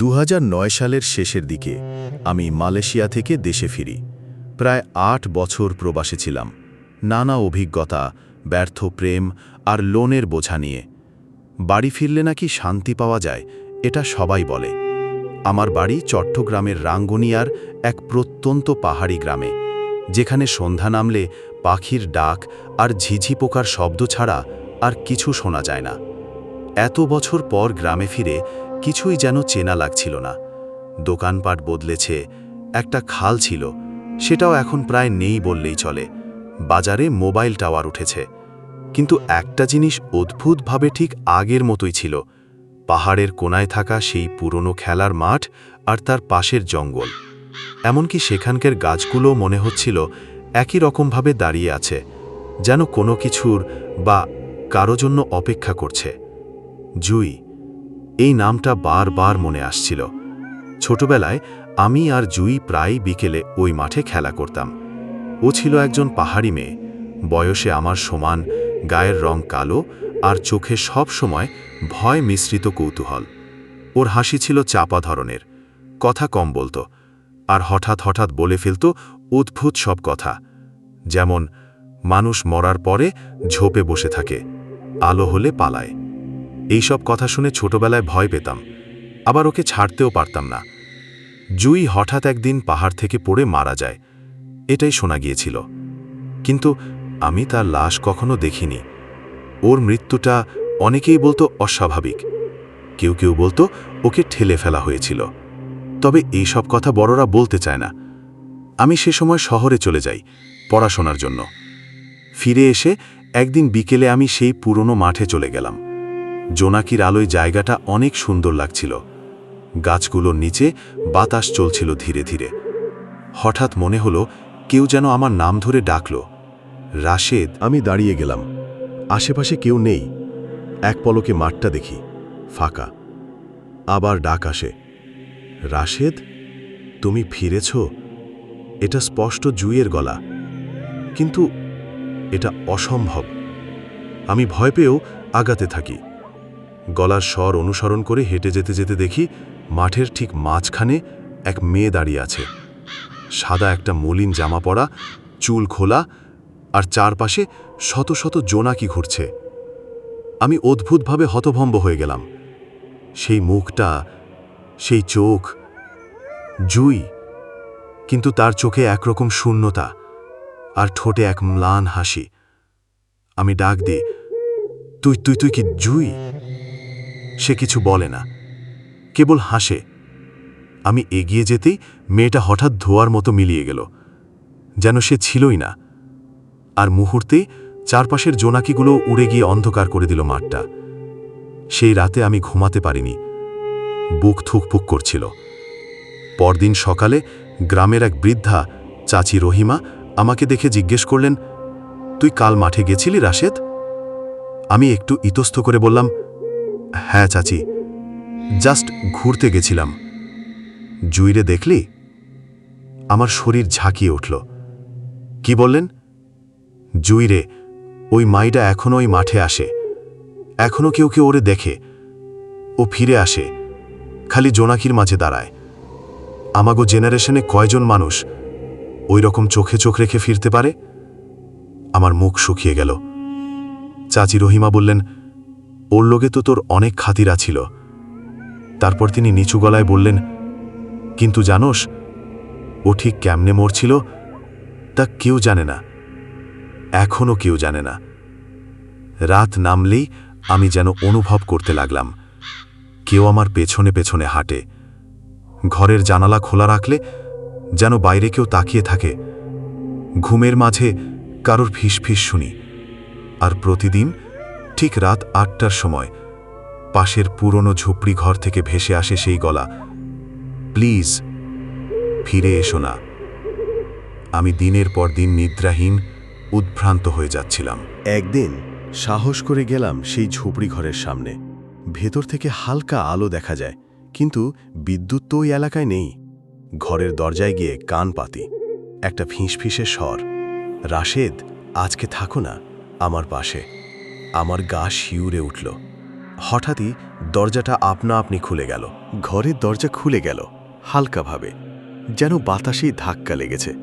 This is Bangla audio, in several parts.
দু হাজার নয় সালের শেষের দিকে আমি মালয়েশিয়া থেকে দেশে ফিরি। প্রায় আট বছর প্রবাসে ছিলাম। নানা অভিজ্ঞতা, ব্যর্থ প্রেম আর লোনের বোঝা নিয়ে। বাড়ি ফিরলে নাকি শান্তি পাওয়া যায়, এটা সবাই বলে। আমার বাড়ি চট্টগ্রামের রাঙ্গুনিয়ার এক প্রত্যন্ত পাহাড়ি গ্রামে, যেখানে সন্ধ্যা নামলে পাখির ডাক আর ঝিঝি পোকার শব্দ ছাড়া আর কিছু শোনা যায় না। এত বছর পর গ্রামে ফিরে কিছুই যেন চেনা লাগছিল না। দোকানপাট বদলেছে, একটা খাল ছিল, সেটাও এখন প্রায় নেই বললেই চলে। বাজারে মোবাইল টাওয়ার উঠেছে। কিন্তু একটা জিনিস অদ্ভুতভাবে ঠিক আগের মতোই ছিল। পাহাড়ের কোনায় থাকা সেই পুরনো খেলার মাঠ আর তার পাশের জঙ্গল। এমনকি সেখানকার গাছগুলো মনে হচ্ছিল একই রকমভাবে দাঁড়িয়ে আছে, যেন কোনো কিছুর বা কারও জন্য অপেক্ষা করছে। জুই এই নামটা বারবার মনে আসছিল। ছোটবেলায় আমি আর জুই প্রায় বিকেলে ওই মাঠে খেলা করতাম। ও ছিল একজন পাহাড়ি মেয়ে। বয়সে আমার সমান, গায়ের রং কালো আর চোখে সব সময় ভয় মিশ্রিত কৌতূহল। ওর হাসি ছিল চাপা ধরনের, কথা কম বলতো আর হঠাৎ হঠাৎ বলে ফেলত অদ্ভুত সব কথা। যেমন, মানুষ মরার পরে ঝোপে বসে থাকে, আলো হলে পালায়। এইসব কথা শুনে ছোটবেলায় ভয় পেতাম। আবার ওকে ছাড়তেও পারতাম না। জুই হঠাৎ একদিন পাহাড় থেকে পড়ে মারা যায়। এটাই শোনা গিয়েছিল। কিন্তু আমি তার লাশ কখনো দেখিনি। ওর মৃত্যুটা অনেকেই বলতো অস্বাভাবিক। কেউ কেউ বলতো ওকে ঠেলে ফেলা হয়েছিল। তবে এইসব কথা বড়রা বলতে চায় না। আমি সে সময় শহরে চলে যাই পড়াশোনার জন্য। ফিরে এসে একদিন বিকেলে আমি সেই পুরনো মাঠে চলে গেলাম। জোনাকির আলোয় জায়গাটা অনেক সুন্দর লাগছিল। গাছগুলোর নিচে বাতাস চলছিল ধীরে ধীরে। হঠাৎ মনে হলো কেউ যেন আমার নাম ধরে ডাকল। রাশেদ, আমি দাঁড়িয়ে গেলাম। আশেপাশে কেউ নেই। এক পলকে মাঠটা দেখি, ফাঁকা। আবার ডাক আসে। রাশেদ, তুমি ফিরেছ? এটা স্পষ্ট জুইয়ের গলা। কিন্তু এটা অসম্ভব। আমি ভয় পেয়েও আগাতে থাকি। গলার স্বর অনুসরণ করে হেঁটে যেতে যেতে দেখি মাঠের ঠিক মাঝখানে এক মেয়ে দাঁড়িয়ে আছে। সাদা একটা মলিন জামা পরা, চুল খোলা আর চারপাশে শত শত জোনাকি ঘুরছে। আমি অদ্ভুতভাবে হতভম্ব হয়ে গেলাম। সেই মুখটা, সেই চোখ জুই, কিন্তু তার চোখে একরকম শূন্যতা আর ঠোঁটে এক ম্লান হাসি। আমি ডাক দিই, তুই তুই তুই কি জুই? সে কিছু বলে না। কেবল হাসে। আমি এগিয়ে যেতেই মেয়েটা হঠাৎ ধোয়ার মতো মিলিয়ে গেল। যেন সে ছিলই না। আর মুহূর্তে চারপাশের জোনাকিগুলো উড়ে গিয়ে অন্ধকার করে দিল মাঠটা। সেই রাতে আমি ঘুমাতে পারিনি। বুক থুকপুক করছিল। পরদিন সকালে গ্রামের এক বৃদ্ধা, চাচি রহিমা, আমাকে দেখে জিজ্ঞেস করলেন, তুই কাল মাঠে গেছিলি রাশেদ? আমি একটু ইতস্থ করে বললাম হ্যাঁ চাচি জাস্ট ঘুরতে গেছিলাম। জুইরে দেখলি? আমার শরীর ঝাঁকিয়ে উঠল। কি বললেন? জুইরে, ওই মাইটা এখনও ওই মাঠে আসে। এখনও কেউ কেউ ওরে দেখে। ও ফিরে আসে, খালি জোনাকির মাঝে দাঁড়ায়। আমাগো জেনারেশনে কয়জন মানুষ ওই রকম চোখে চোখ রেখে ফিরতে পারে? আমার মুখ শুকিয়ে গেল। চাচি রহিমা বললেন ওর লোকে তো তোর অনেক খাতিরা ছিল। তারপর তিনি নিচু গলায় বললেন, কিন্তু জানোস, ও ঠিক কেমনে মরছিল, তা কেউ জানে না, এখনও কেউ জানে না। রাত নামলেই আমি যেন অনুভব করতে লাগলাম, কেউ আমার পেছনে পেছনে হাঁটে, ঘরের জানালা খোলা রাখলে যেন বাইরে কেউ তাকিয়ে থাকে, ঘুমের মাঝে কারোর ফিস ফিস শুনি, আর প্রতিদিন ঠিক রাত আটটার সময় পাশের পুরনো ঝুপড়ি ঘর থেকে ভেসে আসে সেই গলা, প্লিজ, ফিরে এসো না। আমি দিনের পর দিন নিদ্রাহীন, উদ্ভ্রান্ত হয়ে যাচ্ছিলাম। একদিন সাহস করে গেলাম সেই ঝুপড়ি ঘরের সামনে। ভেতর থেকে হালকা আলো দেখা যায়, কিন্তু বিদ্যুৎ তো ওই এলাকায় নেই। ঘরের দরজায় গিয়ে কান পাতি, একটা ফিসফিসের স্বর, রাশেদ, আজকে থাকো না আমার পাশে। আমার গা শিউরে উঠল। হঠাৎই দরজাটা আপনা আপনি খুলে গেল। ঘরের দরজা খুলে গেল, হালকাভাবে, যেন বাতাসেই ধাক্কা লেগেছে।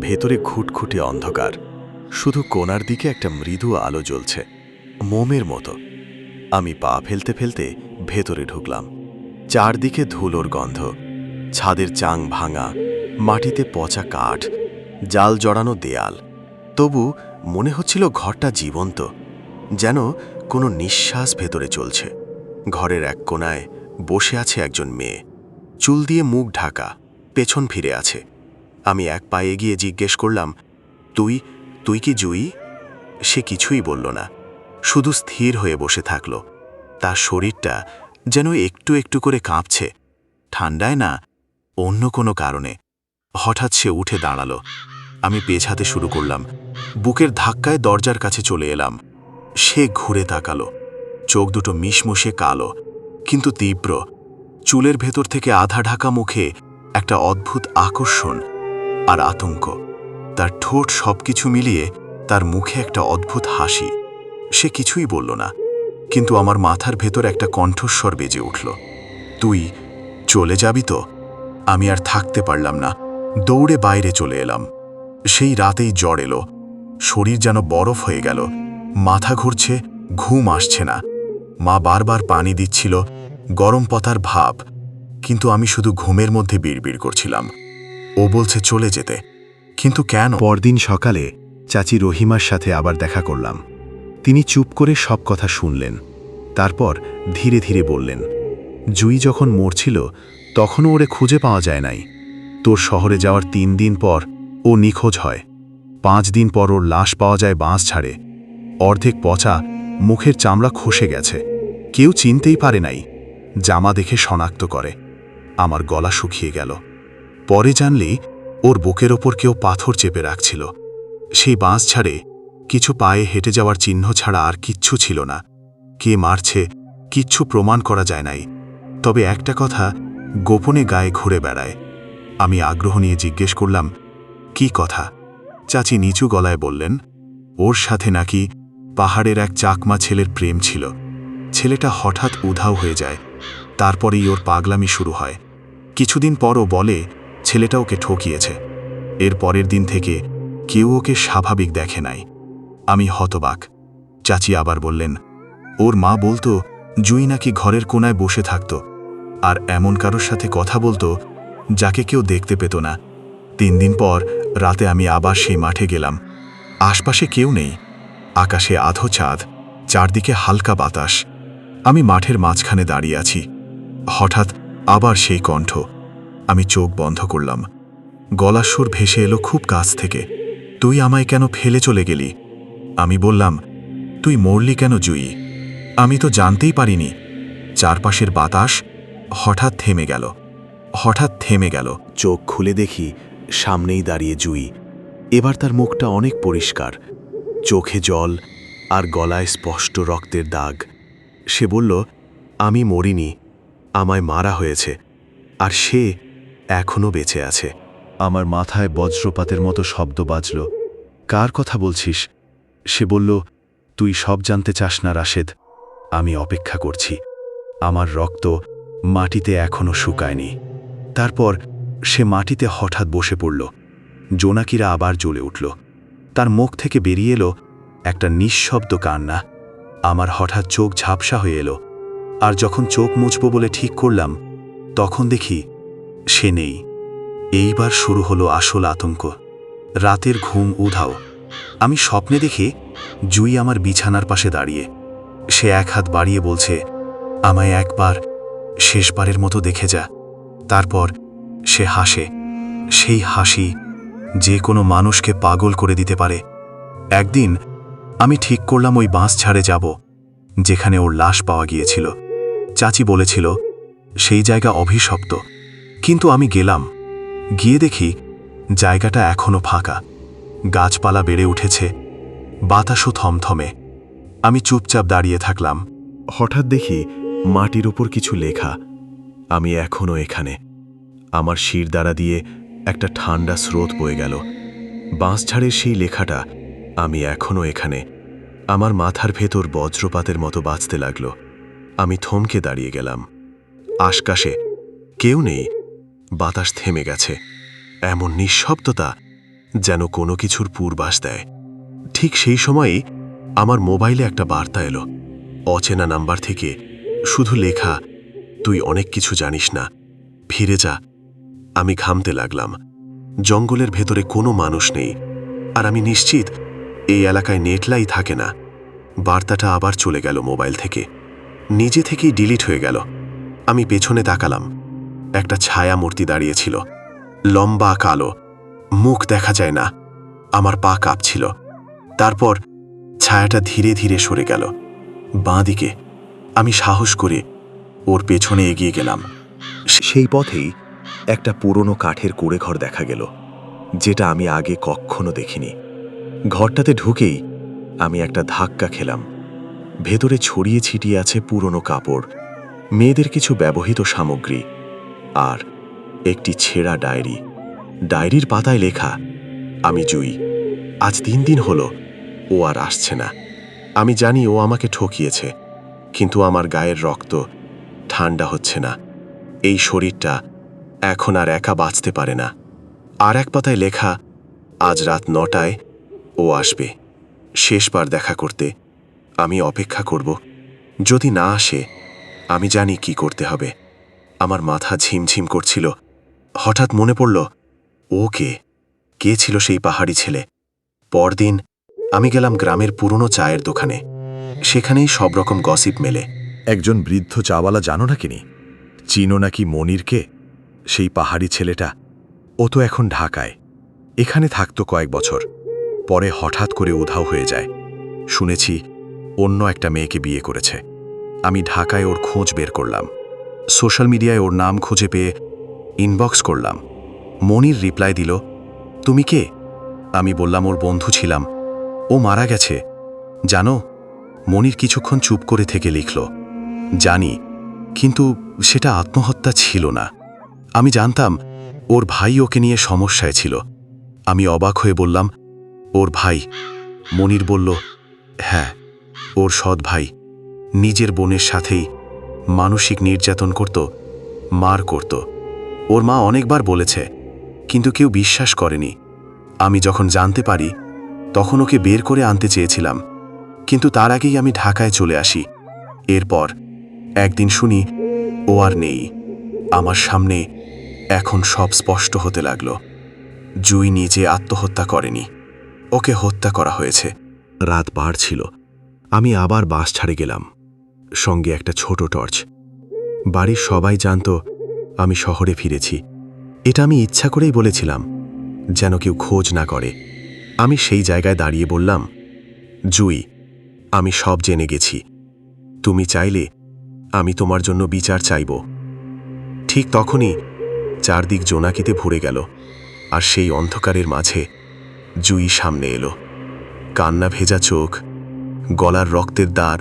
ভেতরে ঘুটঘুটে অন্ধকার। শুধু কোনার দিকে একটা মৃদু আলো জ্বলছে, মোমের মতো। আমি পা ফেলতে ফেলতে ভেতরে ঢুকলাম। চারদিকে ধুলোর গন্ধ, ছাদের চাং ভাঙা, মাটিতে পচা কাঠ, জাল জড়ানো দেয়াল। তবু মনে হচ্ছিল ঘরটা জীবন্ত। যেন কোনো নিঃশ্বাস ভেতরে চলছে। ঘরের এক কোনায় বসে আছে একজন মেয়ে। চুল দিয়ে মুখ ঢাকা, পেছন ফিরে আছে। আমি এক পায়ে গিয়ে জিজ্ঞেস করলাম, তুই তুই কি জুই? সে কিছুই বলল না। শুধু স্থির হয়ে বসে থাকল। তার শরীরটা যেন একটু একটু করে কাঁপছে। ঠান্ডায় না, অন্য কোনো কারণে। হঠাৎ সে উঠে দাঁড়াল। আমি পেছাতে শুরু করলাম। বুকের ধাক্কায় দরজার কাছে চলে এলাম। সে ঘুরে তাকালো। চোখ দুটো মিশমুশে কালো, কিন্তু তীব্র। চুলের ভেতর থেকে আধা ঢাকা মুখে একটা অদ্ভুত আকর্ষণ আর আতঙ্ক। তার ঠোঁট সবকিছু মিলিয়ে তার মুখে একটা অদ্ভুত হাসি। সে কিছুই বলল না, কিন্তু আমার মাথার ভেতর একটা কণ্ঠস্বর বেজে উঠল। তুই চলে যাবি তো? আমি আর থাকতে পারলাম না। দৌড়ে বাইরে চলে এলাম। সেই রাতেই জ্বর এলো। শরীর যেন বরফ হয়ে গেল। মাথা ঘুরছে, ঘুম আসছে না। মা বারবার পানি দিচ্ছিল, গরম পতার ভাব, কিন্তু আমি শুধু ঘুমের মধ্যে বিড়বিড় করছিলাম। ও বলছে চলে যেতে, কিন্তু কেন? পরদিন সকালে চাচি রহিমার সাথে আবার দেখা করলাম। তিনি চুপ করে সব কথা শুনলেন, তারপর ধীরে ধীরে বললেন, জুই যখন মরছিল, তখনও ওরে খুঁজে পাওয়া যায় নাই। তোর শহরে যাওয়ার তিন দিন পর ও নিখোঁজ হয়। পাঁচ দিন পর ওর লাশ পাওয়া যায় বাঁশ ছাড়ে। অর্ধেক পচা, মুখের চামড়া খসে গেছে। কেউ চিনতেই পারে নাই। জামা দেখে শনাক্ত করে। আমার গলা শুকিয়ে গেল। পরে জানলি, ওর বুকের ওপর কেউ পাথর চেপে রাখছিল। সেই বাঁশ ছাড়ে কিছু পায়ে হেঁটে যাওয়ার চিহ্ন ছাড়া আর কিচ্ছু ছিল না। কে মারছে, কিচ্ছু প্রমাণ করা যায় নাই। তবে একটা কথা গোপনে গায়ে ঘুরে বেড়ায়। আমি আগ্রহ নিয়ে জিজ্ঞেস করলাম, কি কথা? চাচি নিচু গলায় বললেন, ওর সাথে নাকি পাহাড়ের এক চাকমা ছেলের প্রেম ছিল। ছেলেটা হঠাৎ উধাও হয়ে যায়। তারপরেই ওর পাগলামি শুরু হয়। কিছুদিন পরও বলে, ছেলেটা ওকে ঠকিয়েছে। এর পরের দিন থেকে কেউ ওকে স্বাভাবিক দেখে নাই। আমি হতবাক। চাচি আবার বললেন, ওর মা বলতো, জুই নাকি ঘরের কোনায় বসে থাকত। আর এমন কারোর সাথে কথা বলতো, যাকে কেউ দেখতে পেত না। তিন দিন পর রাতে আমি আবার সেই মাঠে গেলাম। আশপাশে কেউ নেই। আকাশে আধো চাঁদ, চারদিকে হালকা বাতাস। আমি মাঠের মাঝখানে দাঁড়িয়ে আছি। হঠাৎ আবার সেই কণ্ঠ। আমি চোখ বন্ধ করলাম। গলার সুর ভেসে এলো খুব কাছ থেকে। তুই আমায় কেন ফেলে চলে গেলি? আমি বললাম, তুই মরলি কেন, জুই? আমি তো জানতেই পারিনি। চারপাশের বাতাস হঠাৎ থেমে গেল। হঠাৎ থেমে গেল। চোখ খুলে দেখি সামনেই দাঁড়িয়ে জুই। এবার তার মুখটা অনেক পরিষ্কার। চোখে জল আর গলায় স্পষ্ট রক্তের দাগ। সে বলল, আমি মরিনি, আমায় মারা হয়েছে, আর সে এখনও বেঁচে আছে। আমার মাথায় বজ্রপাতের মতো শব্দ বাজল। কার কথা বলছিস? সে বলল, তুই সব জানতে চাস না, রাশেদ, আমি অপেক্ষা করছি। আমার রক্ত মাটিতে এখনও শুকায়নি। তারপর সে মাটিতে হঠাৎ বসে পড়ল। জোনাকিরা আবার জ্বলে উঠল। তার মুখ থেকে বেরিয়ে এলো একটা নিঃশব্দ কান্না। আমার হঠাৎ চোখ ঝাপসা হয়ে এলো। আর যখন চোখ মুছব বলে ঠিক করলাম, তখন দেখি সে নেই। এইবার শুরু হলো আসল আতঙ্ক। রাতের ঘুম উধাও। আমি স্বপ্নে দেখি জুই আমার বিছানার পাশে দাঁড়িয়ে। সে এক হাত বাড়িয়ে বলছে, আমায় একবার শেষবারের মতো দেখে যা। তারপর সে হাসে। সেই হাসি যে কোনো মানুষকে পাগল করে দিতে পারে। একদিন আমি ঠিক করলাম ওই বাঁশ ছাড়ে যাব, যেখানে ওর লাশ পাওয়া গিয়েছিল। চাচি বলেছিল, সেই জায়গা অভিশপ্ত। কিন্তু আমি গেলাম। গিয়ে দেখি জায়গাটা এখনও ফাঁকা। গাছপালা বেড়ে উঠেছে, বাতাসও থমথমে। আমি চুপচাপ দাঁড়িয়ে থাকলাম। হঠাৎ দেখি মাটির উপর কিছু লেখা। আমি এখনও এখানে। আমার শির দ্বারা দিয়ে একটা ঠান্ডা স্রোত বয়ে গেল। বাঁশঝাড়ের সেই লেখাটা আমি এখনও এখানে। আমার মাথার ভেতর বজ্রপাতের মতো বাঁচতে লাগল। আমি থমকে দাঁড়িয়ে গেলাম। আশকাশে কেউ নেই। বাতাস থেমে গেছে। এমন নিঃশব্দতা যেন কোনো কিছুর পূর্বাস দেয়। ঠিক সেই সময়েই আমার মোবাইলে একটা বার্তা এলো। অচেনা নাম্বার থেকে, শুধু লেখা, তুই অনেক কিছু জানিস না। ফিরে যা আমি ঘামতে লাগলাম। জঙ্গলের ভেতরে কোনো মানুষ নেই। আর আমি নিশ্চিত এই এলাকায় নেটলাই থাকে না। বার্তাটা আবার চলে গেল মোবাইল থেকে। নিজে থেকেই ডিলিট হয়ে গেল। আমি পেছনে তাকালাম। একটা ছায়া মূর্তি দাঁড়িয়েছিল। লম্বা কালো। মুখ দেখা যায় না। আমার পা কাঁপছিল। তারপর ছায়াটা ধীরে ধীরে সরে গেল। বাঁ দিকে আমি সাহস করে ওর পেছনে এগিয়ে গেলাম। সেই পথেই একটা পুরনো কাঠের কুড়েঘর দেখা গেল, যেটা আমি আগে কখনো দেখিনি। ঘরটাতে ঢুকেই আমি একটা ধাক্কা খেলাম। ভেতরে ছড়িয়ে ছিটিয়ে আছে পুরনো কাপড়, মেয়েদের কিছু ব্যবহৃত সামগ্রী আর একটি ছেঁড়া ডায়েরি। ডায়েরির পাতায় লেখা, আমি জুই। আজ তিন দিন হলো, ও আর আসছে না। আমি জানি ও আমাকে ঠকিয়েছে, কিন্তু আমার গায়ের রক্ত ঠান্ডা হচ্ছে না। এই শরীরটা এখন আর একা বাঁচতে পারে না। আর এক পাতায় লেখা, আজ রাত নটায় ও আসবে। শেষবার দেখা করতে আমি অপেক্ষা করব। যদি না আসে, আমি জানি কি করতে হবে। আমার মাথা ঝিমঝিম করছিল। হঠাৎ মনে পড়ল, ও কে? কে ছিল সেই পাহাড়ি ছেলে? পরদিন আমি গেলাম গ্রামের পুরনো চায়ের দোকানে। সেখানেই সব রকম গসিপ মেলে। একজন বৃদ্ধ চাওয়ালা জানো না কিনি? চিনো নাকি মনিরকে? সেই পাহাড়ি ছেলেটা, ও তো এখন ঢাকায়। এখানে থাকতো কয়েক বছর। পরে হঠাৎ করে উধাও হয়ে যায়। শুনেছি অন্য একটা মেয়েকে বিয়ে করেছে। আমি ঢাকায় ওর খোঁজ বের করলাম। সোশ্যাল মিডিয়ায় ওর নাম খুঁজে পেয়ে ইনবক্স করলাম। মনির রিপ্লাই দিল, তুমি কে? আমি বললাম, ওর বন্ধু ছিলাম। ও মারা গেছে। জানো? মনির কিছুক্ষণ চুপ করে থেকে লিখল, জানি। কিন্তু সেটা আত্মহত্যা ছিল না। আমি জানতাম ওর ভাই ওকে নিয়ে সমস্যায় ছিল। আমি অবাক হয়ে বললাম, ওর ভাই? মনির বলল হ্যাঁ ওর সৎ ভাই। নিজের বোনের সাথেই মানসিক নির্যাতন করত, মার করত। ওর মা অনেকবার বলেছে, কিন্তু কেউ বিশ্বাস করেনি। আমি যখন জানতে পারি, তখন ওকে বের করে আনতে চেয়েছিলাম। কিন্তু তার আগেই আমি ঢাকায় চলে আসি। এরপর একদিন শুনি, ও আর নেই। আমার সামনে এখন সব স্পষ্ট হতে লাগল। জুই নিজে আত্মহত্যা করেনি। ওকে হত্যা করা হয়েছে। রাত বাড়ছিল। আমি আবার বাস ছাড়ে গেলাম। সঙ্গে একটা ছোট টর্চ। বাড়ির সবাই জানত আমি শহরে ফিরেছি। এটা আমি ইচ্ছা করেই বলেছিলাম, যেন কেউ খোঁজ না করে। আমি সেই জায়গায় দাঁড়িয়ে বললাম, জুই, আমি সব জেনে গেছি। তুমি চাইলে আমি তোমার জন্য বিচার চাইব। ঠিক তখনই চারদিক জোনাকিতে ভরে গেল, আর সেই অন্ধকারের মাঝে জুই সামনে এলো। কান্না ভেজা চোখ, গলার রক্তের দ্বার,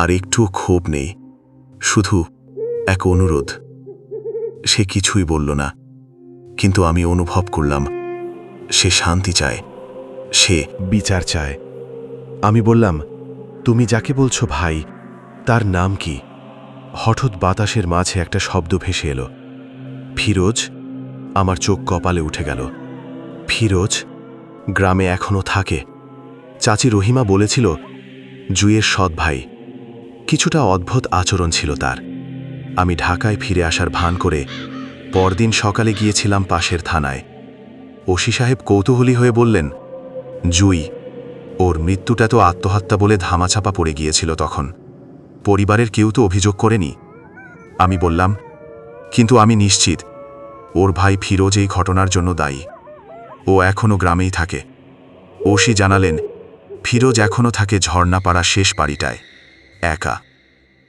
আর একটুও ক্ষোভ নেই, শুধু এক অনুরোধ। সে কিছুই বলল না, কিন্তু আমি অনুভব করলাম, সে শান্তি চায়, সে বিচার চায়। আমি বললাম, তুমি যাকে বলছো ভাই, তার নাম কি? হঠাৎ বাতাসের মাঝে একটা শব্দ ভেসে এলো। ফিরোজ, আমার চোখ কপালে উঠে গেল। ফিরোজ গ্রামে এখনও থাকে। চাচি রহিমা বলেছিল জুয়ের সৎ ভাই। কিছুটা অদ্ভুত আচরণ ছিল তার। আমি ঢাকায় ফিরে আসার ভান করে পরদিন সকালে গিয়েছিলাম পাশের থানায়। ওসি সাহেব কৌতূহলী হয়ে বললেন, জুই, ওর মৃত্যুটা তো আত্মহত্যা বলে ধামাচাপা পড়ে গিয়েছিল তখন। পরিবারের কেউ তো অভিযোগ করেনি? আমি বললাম কিন্তু আমি নিশ্চিত, ওর ভাই ফিরোজ এই ঘটনার জন্য দায়ী। ও এখনও গ্রামেই থাকে। ওসি জানালেন, ফিরোজ এখনও থাকে ঝর্ণাপাড়া শেষ বাড়িটায়। একা।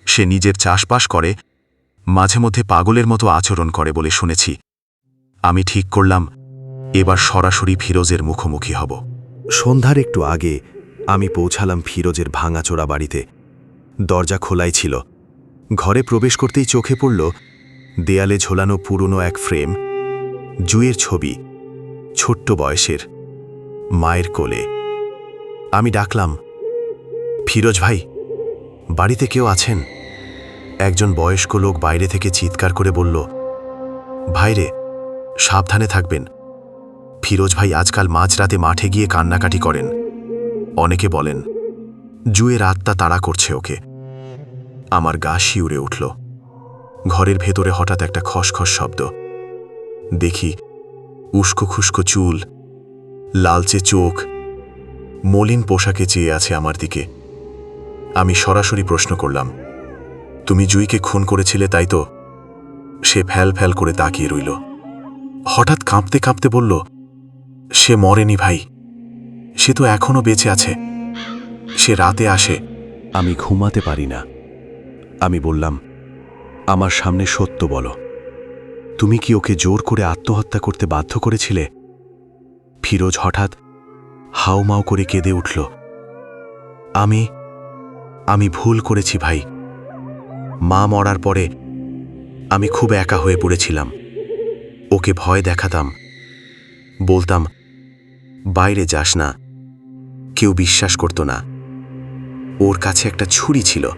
সে নিজের চাষবাস করে, মাঝে মধ্যে পাগলের মতো আচরণ করে বলে শুনেছি। আমি ঠিক করলাম, এবার সরাসরি ফিরোজের মুখোমুখি হব। সন্ধ্যার একটু আগে আমি পৌঁছালাম ফিরোজের ভাঙাচোরা বাড়িতে। দরজা খোলাই ছিল। ঘরে প্রবেশ করতেই চোখে পড়ল দেয়ালে ঝোলানো পুরনো এক ফ্রেম, জুয়ের ছবি, ছোট্ট বয়সের, মায়ের কোলে। আমি ডাকলাম, ফিরোজ ভাই, বাড়িতে কেউ আছেন? একজন বয়স্ক লোক বাইরে থেকে চিৎকার করে বলল ভাইরে সাবধানে থাকবেন। ফিরোজ ভাই আজকাল মাঝরাতে মাঠে গিয়ে কান্নাকাটি করেন। অনেকে বলেন, জুয়ের আত্মা তাড়া করছে ওকে। আমার গা শিউরে উঠল। ঘরের ভেতরে হঠাৎ একটা খসখস শব্দ। দেখি উস্কো খুস্কো চুল, লালচে চোখ, মলিন পোশাকে চেয়ে আছে আমার দিকে। আমি সরাসরি প্রশ্ন করলাম, তুমি জুইকে খুন করেছিলে তাই তো? সে ফ্যাল ফ্যাল করে তাকিয়ে রইল। হঠাৎ কাঁপতে কাঁপতে বলল, সে মরেনি ভাই, সে তো এখনও বেঁচে আছে। সে রাতে আসে। আমি ঘুমাতে পারি না। আমি বললাম আমার সামনে সত্য বলো। তুমি কি ওকে জোর করে আত্মহত্যা করতে বাধ্য করেছিলে? ফিরোজ হঠাৎ হাউমাউ করে কেঁদে উঠল। আমি আমি ভুল করেছি ভাই। মা মরার পরে আমি খুব একা হয়ে পড়েছিলাম। ওকে ভয় দেখাতাম। বলতাম, বাইরে যাস না। কেউ বিশ্বাস করত না। ওর কাছে একটা ছুরি ছিল।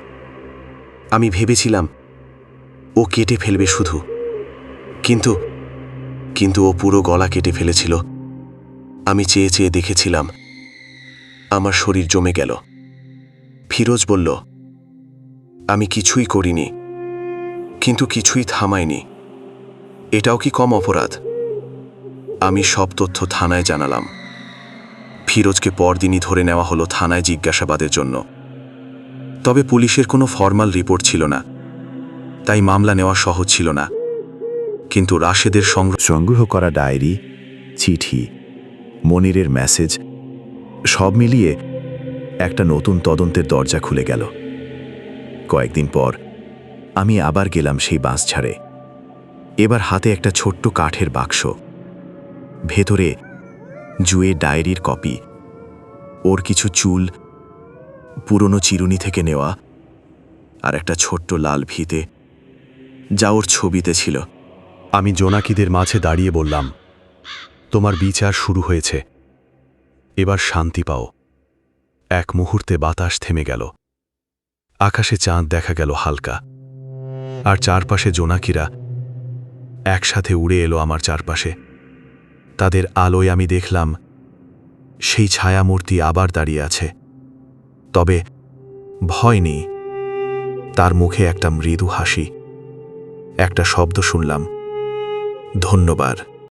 আমি ভেবেছিলাম ও কেটে ফেলবে শুধু। কিন্তু কিন্তু ও পুরো গলা কেটে ফেলেছিল। আমি চেয়ে চেয়ে দেখেছিলাম, আমার শরীর জমে গেল। ফিরোজ বলল, আমি কিছুই করিনি, কিন্তু কিছুই থামাইনি। এটাও কি কম অপরাধ? আমি সব তথ্য থানায় জানালাম। ফিরোজকে পরদিনই ধরে নেওয়া হলো থানায় জিজ্ঞাসাবাদের জন্য। তবে পুলিশের কোনো ফর্মাল রিপোর্ট ছিল না। তাই মামলা নেওয়া সহজ ছিল না। কিন্তু রাশেদের সংগ্রহ করা ডায়েরি, চিঠি, মনিরের মেসেজ, সব মিলিয়ে একটা নতুন তদন্তের দরজা খুলে গেল। কয়েকদিন পর আমি আবার গেলাম সেই বাঁশ ছাড়ে। এবার হাতে একটা ছোট্ট কাঠের বাক্স। ভেতরে জুয়ে ডায়েরির কপি। ওর কিছু চুল, পুরনো চিরুনি থেকে নেওয়া, আর একটা ছোট্ট লাল ভিতে যা ওর ছবিতে ছিল। আমি জোনাকিদের মাঝে দাঁড়িয়ে বললাম, তোমার বিচার শুরু হয়েছে। এবার শান্তি পাও। এক মুহূর্তে বাতাস থেমে গেল। আকাশে চাঁদ দেখা গেল হালকা। আর চারপাশে জোনাকিরা একসাথে উড়ে এলো আমার চারপাশে। তাদের আলোয় আমি দেখলাম, সেই ছায়ামূর্তি আবার দাঁড়িয়ে আছে। তবে ভয় নেই। তার মুখে একটা মৃদু হাসি। একটা শব্দ শুনলাম। ধন্যবাদ।